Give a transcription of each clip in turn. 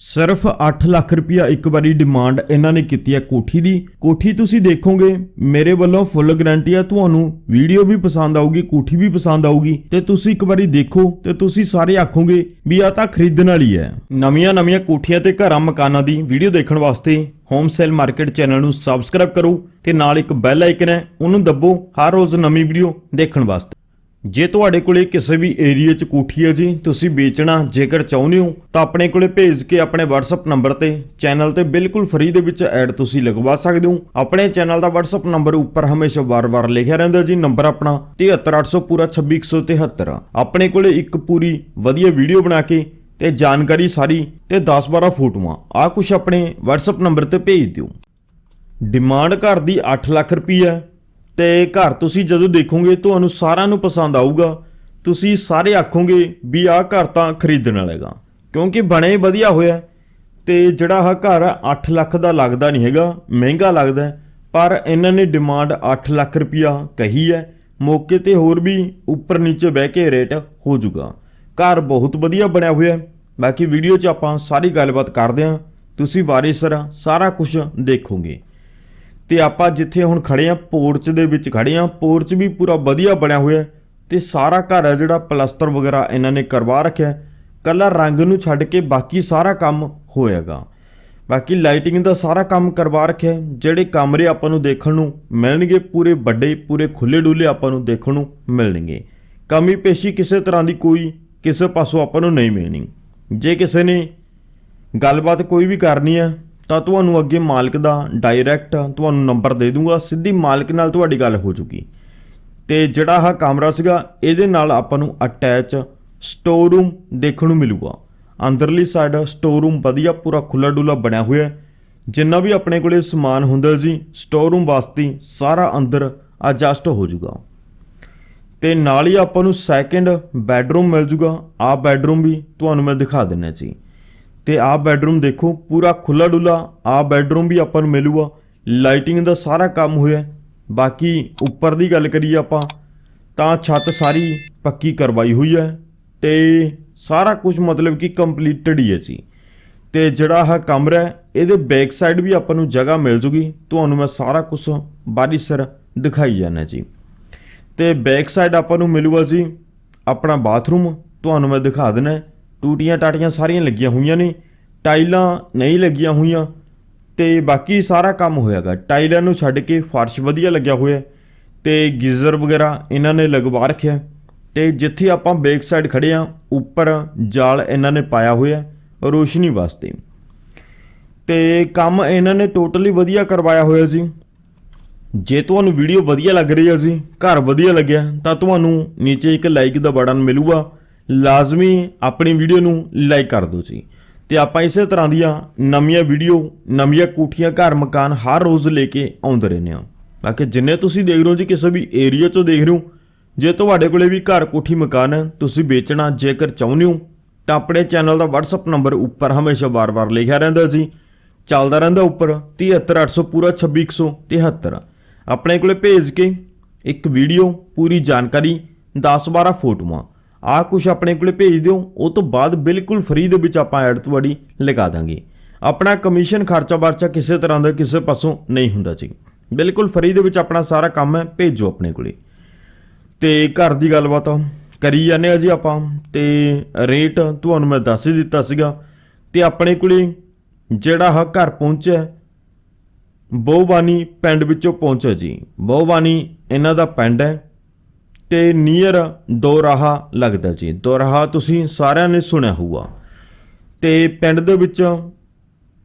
ਸਿਰਫ 8 ਲੱਖ ਰੁਪਇਆ ਇੱਕ ਵਾਰੀ ਡਿਮਾਂਡ ਇਹਨਾਂ ਨੇ ਕੀਤੀ ਹੈ ਕੋਠੀ ਦੀ। ਕੋਠੀ ਤੁਸੀਂ ਦੇਖੋਗੇ, ਮੇਰੇ ਵੱਲੋਂ ਫੁੱਲ ਗਾਰੰਟੀ ਹੈ ਤੁਹਾਨੂੰ ਵੀਡੀਓ ਵੀ ਪਸੰਦ ਆਊਗੀ, ਕੋਠੀ ਵੀ ਪਸੰਦ ਆਊਗੀ। ਤੇ ਤੁਸੀਂ ਇੱਕ ਵਾਰੀ ਦੇਖੋ ਤੇ ਤੁਸੀਂ ਸਾਰੇ ਆਖੋਗੇ ਵੀ ਆ ਤਾਂ ਖਰੀਦਣ ਵਾਲੀ ਹੈ। ਨਵੀਆਂ ਨਵੀਆਂ ਕੋਠੀਆਂ ਤੇ ਘਰਾਂ ਮਕਾਨਾਂ ਦੀ ਵੀਡੀਓ ਦੇਖਣ ਵਾਸਤੇ ਹੋਮ ਸੇਲ ਮਾਰਕੀਟ ਚੈਨਲ ਨੂੰ ਸਬਸਕ੍ਰਾਈਬ ਕਰੋ ਤੇ ਨਾਲ ਇੱਕ ਬੈਲ ਆਈਕਨ ਹੈ, ਉਹਨੂੰ ਦੱਬੋ ਹਰ ਰੋਜ਼ ਨਵੀਂ ਵੀਡੀਓ ਦੇਖਣ ਵਾਸਤੇ। ਜੇ ਤੁਹਾਡੇ ਕੋਲੇ ਕਿਸੇ ਵੀ ਏਰੀਆ 'ਚ ਕੋਠੀ ਹੈ ਜੀ, ਤੁਸੀਂ ਵੇਚਣਾ, ਜੇਕਰ ਚਾਹੁੰਦੇ ਹੋ, ਤਾਂ ਆਪਣੇ ਕੋਲੇ ਭੇਜ ਕੇ ਆਪਣੇ WhatsApp ਨੰਬਰ ਤੇ ਚੈਨਲ ਤੇ ਬਿਲਕੁਲ ਫ੍ਰੀ ਦੇ ਵਿੱਚ ਐਡ ਤੁਸੀਂ ਲਗਵਾ ਸਕਦੇ ਹੋ। ਆਪਣੇ ਚੈਨਲ ਦਾ WhatsApp ਨੰਬਰ ਉੱਪਰ ਹਮੇਸ਼ਾ ਵਾਰ-ਵਾਰ ਲਿਖਿਆ ਰਹਿੰਦਾ ਜੀ, ਨੰਬਰ ਆਪਣਾ 73800 ਪੂਰਾ 26173 ਆਪਣੇ ਕੋਲੇ ਇੱਕ ਪੂਰੀ ਵਧੀਆ ਵੀਡੀਓ ਬਣਾ ਕੇ ਤੇ ਜਾਣਕਾਰੀ ਸਾਰੀ ਤੇ 10-12 ਫੋਟੋਆਂ। ਆ ਕੁਝ ਆਪਣੇ WhatsApp ਨੰਬਰ ਤੇ ਭੇਜ ਦਿਓ। ਡਿਮਾਂਡ ਘਰ ਦੀ 8 ਲੱਖ ਰੁਪਈਆ ਤੇ ਘਰ ਤੁਸੀਂ ਜਦੋਂ ਦੇਖੋਗੇ ਤੁਹਾਨੂੰ ਸਾਰਿਆਂ ਨੂੰ ਪਸੰਦ ਆਊਗਾ। ਤੁਸੀਂ ਸਾਰੇ ਆਖੋਗੇ ਵੀ ਆਹ ਘਰ ਤਾਂ ਖਰੀਦਣ ਵਾਲਾ ਹੈਗਾ ਕਿਉਂਕਿ ਬਣੇ ਵਧੀਆ ਹੋਇਆ ਤੇ ਜਿਹੜਾ ਆਹ ਘਰ ਆ, 8 ਲੱਖ ਦਾ ਲੱਗਦਾ ਨਹੀਂ ਹੈਗਾ ਮਹਿੰਗਾ ਲੱਗਦਾ ਪਰ ਇਹਨਾਂ ਨੇ ਡਿਮਾਂਡ 8 ਲੱਖ ਰੁਪਈਆ ਕਹੀ ਹੈ। ਮੌਕੇ ਤੇ ਹੋਰ ਵੀ ਉੱਪਰ ਨੀਚੇ ਬਹਿ ਕੇ ਰੇਟ ਹੋ ਜਾਊਗਾ। ਘਰ ਬਹੁਤ ਵਧੀਆ ਬਣਿਆ ਹੋਇਆ ਹੈ। ਬਾਕੀ ਵੀਡੀਓ 'ਚ ਆਪਾਂ ਸਾਰੀ ਗੱਲਬਾਤ ਕਰਦੇ ਹਾਂ। ਤੁਸੀਂ ਵਾਰਿਸਰ ਸਾਰਾ ਕੁਝ ਦੇਖੋਗੇ। ਤੇ ਆਪਾਂ ਜਿੱਥੇ ਹੁਣ ਖੜੇ ਆ, ਪੋਰਚ ਦੇ ਵਿੱਚ ਖੜੇ ਆ, ਪੋਰਚ ਵੀ ਪੂਰਾ ਵਧੀਆ ਬਣਿਆ ਹੋਇਆ ਹੈ ਤੇ ਸਾਰਾ ਘਰ ਹੈ ਜਿਹੜਾ ਪਲਸਤਰ ਵਗੈਰਾ ਇਹਨਾਂ ਨੇ ਕਰਵਾ ਰੱਖਿਆ ਹੈ। ਕੱਲਾ ਰੰਗ ਨੂੰ ਛੱਡ ਕੇ ਬਾਕੀ ਸਾਰਾ ਕੰਮ ਹੋਏਗਾ ਬਾਕੀ ਲਾਈਟਿੰਗ ਦਾ ਸਾਰਾ ਕੰਮ ਕਰਵਾ ਰੱਖਿਆ ਜਿਹੜੇ ਕਮਰੇ ਆਪਾਂ ਨੂੰ ਦੇਖਣ ਨੂੰ ਮਿਲਣਗੇ, ਪੂਰੇ ਵੱਡੇ, ਪੂਰੇ ਖੁੱਲੇ ਡੁੱਲੇ ਆਪਾਂ ਨੂੰ ਦੇਖਣ ਨੂੰ ਮਿਲਣਗੇ। ਕਮੀ ਪੇਸ਼ੀ ਕਿਸੇ ਤਰ੍ਹਾਂ ਦੀ ਕੋਈ ਕਿਸੇ ਪਾਸੋਂ ਆਪਾਂ ਨੂੰ ਨਹੀਂ ਮਿਲਣੀ। ਜੇ ਕਿਸੇ ਨੇ ਗੱਲਬਾਤ ਕੋਈ ਵੀ ਕਰਨੀ ਹੈ ਤਾਂ ਤੁਹਾਨੂੰ ਅੱਗੇ ਮਾਲਕ ਦਾ ਡਾਇਰੈਕਟ ਤੁਹਾਨੂੰ ਨੰਬਰ ਦੇ ਦੂੰਗਾ, ਸਿੱਧੀ ਮਾਲਕ ਨਾਲ ਤੁਹਾਡੀ ਗੱਲ ਹੋ ਜੂਗੀ। ਤੇ ਜਿਹੜਾ ਆਹ ਕਮਰਾ ਸੀਗਾ, ਇਹਦੇ ਨਾਲ ਆਪਾਂ ਨੂੰ ਅਟੈਚ ਸਟੋਰ ਰੂਮ ਦੇਖਣ ਨੂੰ ਮਿਲੂਗਾ। ਅੰਦਰਲੀ ਸਾਈਡ ਸਟੋਰ ਰੂਮ ਵਧੀਆ ਪੂਰਾ ਖੁੱਲਾ ਡੁੱਲਾ ਬਣਿਆ ਹੋਇਆ ਜਿੰਨਾ ਵੀ ਆਪਣੇ ਕੋਲੇ ਸਮਾਨ ਹੁੰਦਾ ਜੀ ਸਟੋਰ ਰੂਮ ਵਾਸਤੇ ਸਾਰਾ ਅੰਦਰ ਐਡਜਸਟ ਹੋ ਜਾਊਗਾ ਤੇ ਨਾਲ ਹੀ ਆਪਾਂ ਨੂੰ ਸੈਕੰਡ ਬੈੱਡਰੂਮ ਮਿਲ ਜੂਗਾ। ਆਹ ਬੈੱਡਰੂਮ ਵੀ ਤੁਹਾਨੂੰ ਮੈਂ ਦਿਖਾ ਦਿੰਨਾ ਜੀ। ਤੇ ਆਹ ਬੈਡਰੂਮ ਦੇਖੋ, ਪੂਰਾ ਖੁੱਲਾ ਡੁੱਲਾ ਆਹ ਬੈਡਰੂਮ ਵੀ ਆਪਾਂ ਨੂੰ ਮਿਲੂਗਾ। ਲਾਈਟਿੰਗ ਦਾ ਸਾਰਾ ਕੰਮ ਹੋਇਆ। ਬਾਕੀ ਉੱਪਰ ਦੀ ਗੱਲ ਕਰੀਏ ਆਪਾਂ, ਤਾਂ ਛੱਤ ਸਾਰੀ ਪੱਕੀ ਕਰਵਾਈ ਹੋਈ ਹੈ ਤੇ ਸਾਰਾ ਕੁਝ ਮਤਲਬ ਕਿ ਕੰਪਲੀਟਡ ਹੀ ਹੈ ਜੀ। ਤੇ ਜਿਹੜਾ ਆਹ ਕਮਰਾ ਹੈ, ਇਹਦੇ ਬੈਕ ਸਾਈਡ ਵੀ ਆਪਾਂ ਨੂੰ ਜਗ੍ਹਾ ਮਿਲ ਜੂਗੀ। ਤੁਹਾਨੂੰ ਮੈਂ ਸਾਰਾ ਕੁਝ ਬਾਰੀ ਸਿਰ ਦਿਖਾਈ ਜਾਣਾ ਜੀ। ਤੇ ਬੈਕ ਸਾਈਡ ਆਪਾਂ ਨੂੰ ਮਿਲੂਗਾ ਜੀ, ਆਪਣਾ ਬਾਥਰੂਮ ਤੁਹਾਨੂੰ ਮੈਂ ਦਿਖਾ ਦਿੰਦਾ ਟੂਟੀਆਂ ਟਾਟੀਆਂ ਸਾਰੀਆਂ ਲੱਗੀਆਂ ਹੋਈਆਂ ਨੇ, ਟਾਈਲਾਂ ਨਹੀਂ ਲੱਗੀਆਂ ਹੋਈਆਂ ਤੇ ਬਾਕੀ ਸਾਰਾ ਕੰਮ ਹੋਇਆਗਾ। ਟਾਈਲਾਂ ਨੂੰ ਛੱਡ ਕੇ ਫਰਸ਼ ਵਧੀਆ ਲੱਗਿਆ ਹੋਇਆ ਹੈ ਤੇ ਗੀਜ਼ਰ ਵਗੈਰਾ ਇਹਨਾਂ ਨੇ ਲਗਵਾ ਰੱਖਿਆ ਹੈ। ਤੇ ਜਿੱਥੇ ਆਪਾਂ ਬੈਕ ਸਾਈਡ ਖੜੇ ਆ ਉੱਪਰ ਜਾਲ ਇਹਨਾਂ ਨੇ ਪਾਇਆ ਹੋਇਆ ਰੋਸ਼ਨੀ ਵਾਸਤੇ। ਤੇ ਕੰਮ ਇਹਨਾਂ ਨੇ ਟੋਟਲੀ ਵਧੀਆ ਕਰਵਾਇਆ ਹੋਇਆ ਸੀ। ਜੇ ਤੁਹਾਨੂੰ ਵੀਡੀਓ ਵਧੀਆ ਲੱਗ ਰਹੀ ਹੈ ਜੀ, ਘਰ ਵਧੀਆ ਲੱਗਿਆ, ਤਾਂ ਤੁਹਾਨੂੰ ਨੀਚੇ ਇੱਕ ਲਾਈਕ ਦਾ ਬਟਨ ਮਿਲੂਗਾ। ਲਾਜ਼ਮੀ ਆਪਣੀ ਵੀਡੀਓ ਨੂੰ ਲਾਈਕ ਕਰ ਦਿਓ ਜੀ। ਤੇ ਆਪਾਂ ਇਸੇ ਤਰ੍ਹਾਂ ਦੀਆਂ ਨਵੀਆਂ ਵੀਡੀਓ, ਨਵੀਆਂ ਕੋਠੀਆਂ, ਘਰ, ਮਕਾਨ ਹਰ ਰੋਜ਼ ਲੈ ਕੇ ਆਉਂਦੇ ਰਹਿੰਦੇ ਹਾਂ। ਬਾਕੀ ਜਿੰਨੇ ਤੁਸੀਂ ਦੇਖ ਰਹੇ ਹੋ ਜੀ, ਕਿਸੇ ਵੀ ਏਰੀਆ 'ਚੋਂ ਦੇਖ ਰਹੇ ਹੋ, ਜੇ ਤੁਹਾਡੇ ਕੋਲੇ ਵੀ ਘਰ, ਕੋਠੀ, ਮਕਾਨ ਹੈ, ਤੁਸੀਂ ਵੇਚਣਾ ਜੇਕਰ ਚਾਹੁੰਦੇ ਹੋ, ਤਾਂ ਆਪਣੇ ਚੈਨਲ ਦਾ WhatsApp ਨੰਬਰ ਉੱਪਰ ਹਮੇਸ਼ਾ ਵਾਰ-ਵਾਰ ਲਿਖਿਆ ਰਹਿੰਦਾ ਜੀ। ਚੱਲਦਾ ਰਹਿੰਦਾ ਉੱਪਰ 73800 ਪੂਰਾ 26173 ਆਪਣੇ ਕੋਲੇ ਭੇਜ ਕੇ ਇੱਕ ਵੀਡੀਓ, ਪੂਰੀ ਜਾਣਕਾਰੀ 10-12 ਫੋਟੋਆਂ। ਆਹ ਕੁਝ ਆਪਣੇ ਕੋਲੇ ਭੇਜ ਦਿਓ, ਉਹ ਤੋਂ ਬਾਅਦ ਬਿਲਕੁਲ ਫ੍ਰੀ ਦੇ ਵਿੱਚ ਆਪਾਂ ਐਡ ਤੁਹਾਡੀ ਲਗਾ ਦਾਂਗੇ। ਆਪਣਾ ਕਮਿਸ਼ਨ ਖਰਚਾ ਵਰਚਾ ਕਿਸੇ ਤਰ੍ਹਾਂ ਦਾ ਕਿਸੇ ਪਾਸੋਂ ਨਹੀਂ ਹੁੰਦਾ ਜੀ। ਬਿਲਕੁਲ ਫ੍ਰੀ ਦੇ ਵਿੱਚ ਆਪਣਾ ਸਾਰਾ ਕੰਮ ਹੈ, ਭੇਜੋ ਆਪਣੇ ਕੋਲੇ। ਤੇ ਘਰ ਦੀ ਗੱਲਬਾਤ ਕਰੀ ਜਾਂਦੇ ਆ ਜੀ ਆਪਾਂ। ਤੇ ਰੇਟ ਤੁਹਾਨੂੰ ਮੈਂ ਦੱਸ ਹੀ ਦਿੱਤਾ ਸੀਗਾ। ਤੇ ਆਪਣੇ ਕੋਲੇ ਜਿਹੜਾ ਆਹ ਘਰ ਪਹੁੰਚਿਆ ਬਹੁਬਾਨੀ ਪਿੰਡ ਵਿੱਚੋਂ ਪਹੁੰਚਿਆ ਜੀ। ਬਹੁਬਾਨੀ ਇਹਨਾਂ ਦਾ ਪਿੰਡ ਹੈ। ਤੇ ਨੀਅਰ ਦੋਰਾਹਾ ਲੱਗਦਾ ਜੀ। ਦੋਰਾਹਾ ਤੁਸੀਂ ਸਾਰਿਆਂ ਨੇ ਸੁਣਿਆ ਹੋਊਗਾ। ਤੇ ਪਿੰਡ ਦੇ ਵਿੱਚ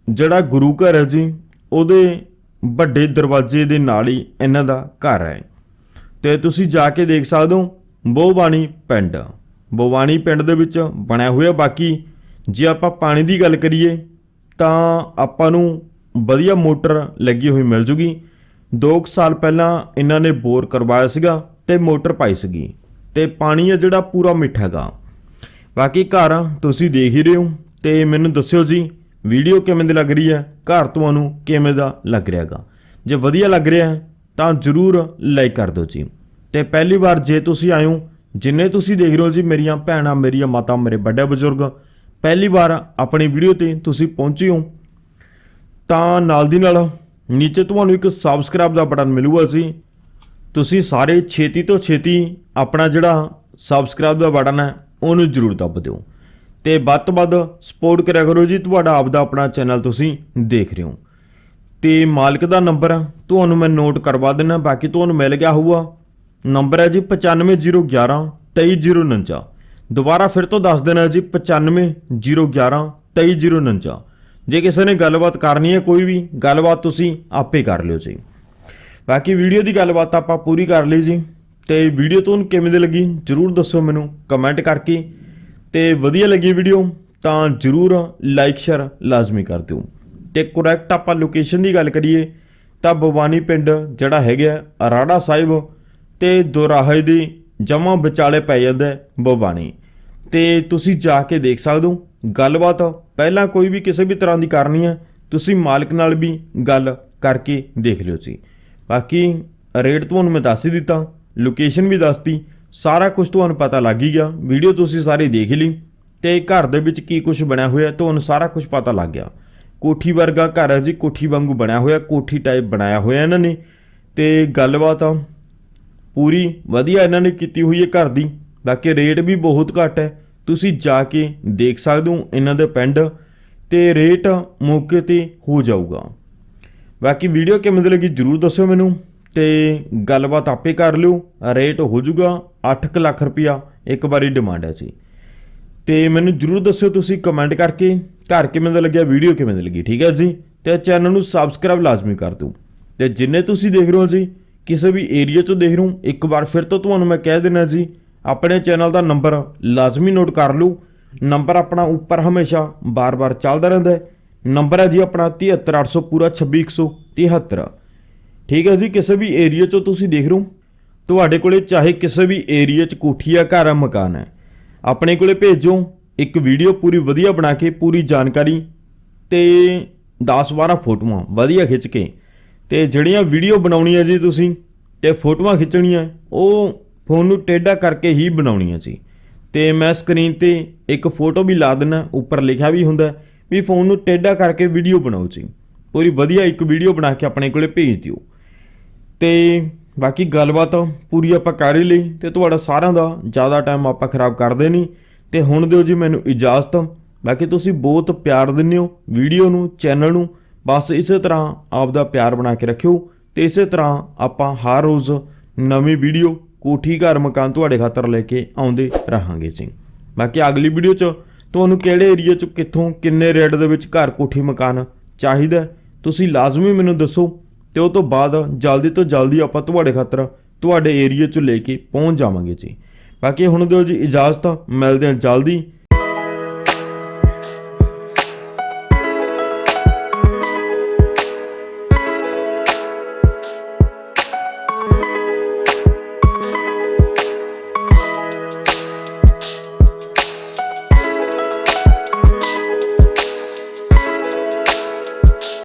ਜਿਹੜਾ ਗੁਰੂ ਘਰ ਹੈ ਜੀ, ਉਹਦੇ ਵੱਡੇ ਦਰਵਾਜ਼ੇ ਦੇ ਨਾਲ ਹੀ ਇਹਨਾਂ ਦਾ ਘਰ ਹੈ। ਤੇ ਤੁਸੀਂ ਜਾ ਕੇ ਦੇਖ ਸਕਦੇ ਹੋ ਬੋਵਾਣੀ ਪਿੰਡ। ਬੋਵਾਣੀ ਪਿੰਡ ਦੇ ਵਿੱਚ ਬਣਿਆ ਹੋਇਆ। ਬਾਕੀ ਜੇ ਆਪਾਂ ਪਾਣੀ ਦੀ ਗੱਲ ਕਰੀਏ, ਤਾਂ ਆਪਾਂ ਨੂੰ ਵਧੀਆ ਮੋਟਰ ਲੱਗੀ ਹੋਈ ਮਿਲ ਜੂਗੀ। 2 ਸਾਲ ਪਹਿਲਾਂ ਇਹਨਾਂ ਨੇ ਬੋਰ ਕਰਵਾਇਆ ਸੀਗਾ। ਤੇ ਮੋਟਰ ਪਾਈ ਸੀਗੀ ਤੇ ਪਾਣੀ ਹੈ ਜਿਹੜਾ ਪੂਰਾ ਮਿੱਠਾ ਹੈਗਾ। ਬਾਕੀ ਘਰ ਤੁਸੀਂ ਦੇਖ ਹੀ ਰਹੇ ਹੋ ਤੇ ਮੈਨੂੰ ਦੱਸਿਓ ਜੀ ਵੀਡੀਓ ਕਿਵੇਂ ਦੀ ਲੱਗ ਰਹੀ ਹੈ, ਘਰ ਤੁਹਾਨੂੰ ਕਿਵੇਂ ਦਾ ਲੱਗ ਰਿਹਾਗਾ ਜੇ ਵਧੀਆ ਲੱਗ ਰਿਹਾ ਹੈ, ਤਾਂ ਜਰੂਰ ਲਾਈਕ ਕਰ ਦਿਓ ਜੀ। ਤੇ ਪਹਿਲੀ ਵਾਰ ਜੇ ਤੁਸੀਂ ਆਏ ਹੋ, ਜਿੰਨੇ ਤੁਸੀਂ ਦੇਖ ਰਹੇ ਹੋ ਜੀ ਮੇਰੀਆਂ ਭੈਣਾਂ, ਮੇਰੀਆਂ ਮਾਤਾ, ਮੇਰੇ ਵੱਡੇ ਬਜ਼ੁਰਗ, ਪਹਿਲੀ ਵਾਰ ਆਪਣੀ ਵੀਡੀਓ ਤੇ ਤੁਸੀਂ ਪਹੁੰਚੇ ਹੋ, ਤਾਂ ਨਾਲ ਦੀ ਨਾਲ ਨੀਚੇ ਤੁਹਾਨੂੰ ਇੱਕ ਸਬਸਕ੍ਰਾਈਬ ਦਾ ਬਟਨ ਮਿਲੂਗਾ ਜੀ। ਤੁਸੀਂ ਸਾਰੇ ਛੇਤੀ ਤੋਂ ਛੇਤੀ ਆਪਣਾ ਜਿਹੜਾ ਸਬਸਕ੍ਰਾਈਬ ਦਾ ਬਟਨ ਹੈ, ਉਹਨੂੰ ਜ਼ਰੂਰ ਦੱਬ ਦਿਓ। ਤੇ ਵੱਧ ਤੋਂ ਵੱਧ ਸਪੋਰਟ ਕਰਿਆ ਕਰੋ ਜੀ ਤੁਹਾਡਾ ਆਪਦਾ ਆਪਣਾ ਚੈਨਲ ਤੁਸੀਂ ਦੇਖ ਰਹੇ ਹੋ। ਤੇ ਮਾਲਕ ਦਾ ਨੰਬਰ ਤੁਹਾਨੂੰ ਮੈਂ ਨੋਟ ਕਰਵਾ ਦਿੰਦਾ ਬਾਕੀ ਤੁਹਾਨੂੰ ਮਿਲ ਗਿਆ ਹੋਊਗਾ। ਨੰਬਰ ਹੈ ਜੀ 95011 23049 ਦੁਬਾਰਾ ਫਿਰ ਤੋਂ ਦੱਸ ਦੇਣਾ ਜੀ 95011 23049 ਜੇ ਕਿਸੇ ਨੇ ਗੱਲਬਾਤ ਕਰਨੀ ਹੈ ਕੋਈ ਵੀ ਗੱਲਬਾਤ ਤੁਸੀਂ ਆਪੇ ਕਰ ਲਿਓ ਜੀ ਬਾਕੀ ਵੀਡੀਓ ਦੀ ਗੱਲਬਾਤ ਆਪਾਂ ਪੂਰੀ ਕਰ ਲਈ ਜੀ। ਤੇ ਵੀਡੀਓ ਤੁਹਾਨੂੰ ਕਿਵੇਂ ਦੀ ਲੱਗੀ, ਜਰੂਰ ਦੱਸੋ ਮੈਨੂੰ ਕਮੈਂਟ ਕਰਕੇ। ਤੇ ਵਧੀਆ ਲੱਗੀ ਵੀਡੀਓ, ਤਾਂ ਜਰੂਰ ਲਾਈਕ ਸ਼ੇਅਰ ਲਾਜ਼ਮੀ ਕਰ ਦਿਓ। ਤੇ ਕਰੈਕਟ ਆਪਾਂ ਲੋਕੇਸ਼ਨ ਦੀ ਗੱਲ ਕਰੀਏ, ਤਾਂ ਭਵਾਨੀ ਪਿੰਡ ਜਿਹੜਾ ਹੈਗਾ ਅਰਾੜਾ ਸਾਹਿਬ ਤੇ ਦੁਰਾਹੇ ਦੀ ਜਮਾ ਵਿਚਾਲੇ ਪੈ ਜਾਂਦਾ ਹੈ ਭਵਾਨੀ। ਤੇ ਤੁਸੀਂ ਜਾ ਕੇ ਦੇਖ ਸਕਦੇ ਹੋ, ਗੱਲਬਾਤ ਪਹਿਲਾਂ ਕੋਈ ਵੀ ਕਿਸੇ ਵੀ ਤਰ੍ਹਾਂ ਦੀ ਕਰਨੀ ਹੈ, ਤੁਸੀਂ ਮਾਲਕ ਨਾਲ ਵੀ ਗੱਲ ਕਰਕੇ ਦੇਖ ਲਿਓ ਜੀ। ਬਾਕੀ ਰੇਟ ਤੁਹਾਨੂੰ ਮੈਂ ਦੱਸ ਹੀ ਦਿੱਤਾ ਲੋਕੇਸ਼ਨ ਵੀ ਦੱਸਤੀ, ਸਾਰਾ ਕੁਝ ਤੁਹਾਨੂੰ ਪਤਾ ਲੱਗ ਹੀ ਗਿਆ ਵੀਡੀਓ ਤੁਸੀਂ ਸਾਰੀ ਦੇਖ ਲਈ, ਤੇ ਘਰ ਦੇ ਵਿੱਚ ਕੀ ਕੁਝ ਬਣਿਆ ਹੋਇਆ, ਤੁਹਾਨੂੰ ਸਾਰਾ ਕੁਝ ਪਤਾ ਲੱਗ ਗਿਆ। ਕੋਠੀ ਵਰਗਾ ਘਰ ਹੈ ਜੀ, ਕੋਠੀ ਵਾਂਗੂ ਬਣਿਆ ਹੋਇਆ, ਕੋਠੀ ਟਾਈਪ ਬਣਾਇਆ ਹੋਇਆ ਇਹਨਾਂ ਨੇ, ਤੇ ਗੱਲਬਾਤ ਆ, ਪੂਰੀ ਵਧੀਆ ਇਹਨਾਂ ਨੇ ਕੀਤੀ ਹੋਈ ਹੈ ਘਰ ਦੀ, ਬਾਕੀ ਰੇਟ ਵੀ ਬਹੁਤ ਘੱਟ ਹੈ, ਤੁਸੀਂ ਜਾ ਕੇ ਦੇਖ ਸਕਦੇ ਹੋ ਇਹਨਾਂ ਦੇ ਪਿੰਡ, ਤੇ ਰੇਟ ਮੌਕੇ ਤੇ ਹੋ ਜਾਊਗਾ। ਬਾਕੀ ਵੀਡੀਓ ਕਿਵੇਂ ਦੀ ਲੱਗੀ ਜਰੂਰ ਦੱਸਿਓ ਮੈਨੂੰ ਤੇ ਗੱਲਬਾਤ ਆਪੇ ਕਰ ਲਿਓ। ਰੇਟ ਹੋ ਜਾਊਗਾ 8 ਲੱਖ ਰੁਪਇਆ ਇੱਕ ਵਾਰੀ ਡਿਮਾਂਡ ਹੈ ਜੀ। ਤੇ ਮੈਨੂੰ ਜਰੂਰ ਦੱਸਿਓ ਤੁਸੀਂ ਕਮੈਂਟ ਕਰਕੇ ਘਰ ਕਿਵੇਂ ਦਾ ਲੱਗਿਆ ਵੀਡੀਓ ਕਿਵੇਂ ਦੀ ਲੱਗੀ, ਠੀਕ ਹੈ ਜੀ? ਤੇ ਚੈਨਲ ਨੂੰ ਸਬਸਕ੍ਰਾਈਬ ਲਾਜ਼ਮੀ ਕਰ ਦਿਓ। ਤੇ ਜਿੰਨੇ ਤੁਸੀਂ ਦੇਖ ਰਹੇ ਹੋ ਜੀ, ਕਿਸੇ ਵੀ ਏਰੀਆ ਚੋਂ ਦੇਖ ਰਹੇ ਹੋ, ਇੱਕ ਵਾਰ ਫਿਰ ਤੋਂ ਤੁਹਾਨੂੰ ਮੈਂ ਕਹਿ ਦੇਣਾ ਜੀ, ਆਪਣੇ ਚੈਨਲ ਦਾ ਨੰਬਰ ਲਾਜ਼ਮੀ ਨੋਟ ਕਰ ਲਓ। ਨੰਬਰ ਆਪਣਾ ਉੱਪਰ ਹਮੇਸ਼ਾ ਬਾਰ-ਬਾਰ ਚੱਲਦਾ ਰਹਿੰਦਾ ਹੈ। ਨੰਬਰ ਹੈ ਜੀ ਆਪਣਾ 73800 ਪੂਰਾ 26173 ਠੀਕ ਹੈ ਜੀ, ਕਿਸੇ ਵੀ ਏਰੀਆ ਚੋਂ ਤੁਸੀਂ ਦੇਖ ਰਹੇ ਹੋ, ਤੁਹਾਡੇ ਕੋਲੇ ਚਾਹੇ ਕਿਸੇ ਵੀ ਏਰੀਆ 'ਚ ਕੋਠੀ ਆ, ਘਰ ਆ, ਮਕਾਨ ਹੈ, ਆਪਣੇ ਕੋਲੇ ਭੇਜੋ, ਇੱਕ ਵੀਡੀਓ ਪੂਰੀ ਵਧੀਆ ਬਣਾ ਕੇ, ਪੂਰੀ ਜਾਣਕਾਰੀ ਤੇ 10-12 ਫੋਟੋਆਂ ਵਧੀਆ ਖਿੱਚ ਕੇ, ਤੇ ਜਿਹੜੀਆਂ ਵੀਡੀਓ ਬਣਾਉਣੀਆਂ ਜੀ ਤੁਸੀਂ ਤੇ ਫੋਟੋਆਂ ਖਿੱਚਣੀਆਂ, ਉਹ ਫੋਨ ਨੂੰ ਟੇਢਾ ਕਰਕੇ ਹੀ ਬਣਾਉਣੀਆਂ ਜੀ। ਤੇ ਮੈਂ ਸਕਰੀਨ ਤੇ ਇੱਕ ਫੋਟੋ ਵੀ ਲਾ ਦਿੰਨਾ ਉੱਪਰ ਲਿਖਿਆ ਵੀ ਹੁੰਦਾ ਵੀ ਫੋਨ ਨੂੰ ਟੇਢਾ ਕਰਕੇ ਵੀਡੀਓ ਬਣਾਓ ਜੀ। ਪੂਰੀ ਵਧੀਆ ਇੱਕ ਵੀਡੀਓ ਬਣਾ ਕੇ ਆਪਣੇ ਕੋਲੇ ਭੇਜ ਦਿਓ। ਤੇ ਬਾਕੀ ਗੱਲਬਾਤ ਪੂਰੀ ਆਪਾਂ ਕਰ ਹੀ ਲਈ ਤੇ ਤੁਹਾਡਾ ਸਾਰਿਆਂ ਦਾ ਜ਼ਿਆਦਾ ਟਾਈਮ ਆਪਾਂ ਖਰਾਬ ਕਰਦੇ ਨਹੀਂ। ਤੇ ਹੁਣ ਦਿਓ ਜੀ ਮੈਨੂੰ ਇਜਾਜ਼ਤ। ਬਾਕੀ ਤੁਸੀਂ ਬਹੁਤ ਪਿਆਰ ਦਿੰਦੇ ਹੋ ਵੀਡੀਓ ਨੂੰ, ਚੈਨਲ ਨੂੰ। ਬਸ ਇਸੇ ਤਰ੍ਹਾਂ ਆਪ ਦਾ ਪਿਆਰ ਬਣਾ ਕੇ ਰੱਖਿਓ ਤੇ ਇਸੇ ਤਰ੍ਹਾਂ ਆਪਾਂ ਹਰ ਰੋਜ਼ ਨਵੀਂ ਵੀਡੀਓ ਕੋਠੀ ਘਰ ਮਕਾਨ ਤੁਹਾਡੇ ਖਾਤਰ ਲੈ ਕੇ ਆਉਂਦੇ ਰਹਾਂਗੇ ਜੀ। ਬਾਕੀ ਅਗਲੀ ਵੀਡੀਓ 'ਚ ਤੁਹਾਨੂੰ ਕਿਹੜੇ ਏਰੀਆ 'ਚ ਕਿੱਥੋਂ ਕਿੰਨੇ ਰੇਟ ਦੇ ਵਿੱਚ ਘਰ ਕੋਠੀ ਮਕਾਨ ਚਾਹੀਦਾ ਤੁਸੀਂ ਲਾਜ਼ਮੀ ਮੈਨੂੰ ਦੱਸੋ ਤੇ ਉਹ ਤੋਂ ਬਾਅਦ ਜਲਦੀ ਤੋਂ ਜਲਦੀ ਆਪਾਂ ਤੁਹਾਡੇ ਖਾਤਰ ਤੁਹਾਡੇ ਏਰੀਆ 'ਚ ਲੈ ਕੇ ਪਹੁੰਚ ਜਾਵਾਂਗੇ ਜੀ। ਬਾਕੀ ਹੁਣ ਦਿਓ ਜੀ ਇਜਾਜ਼ਤ, ਮਿਲਦੇ ਹਾਂ ਜਲਦੀ।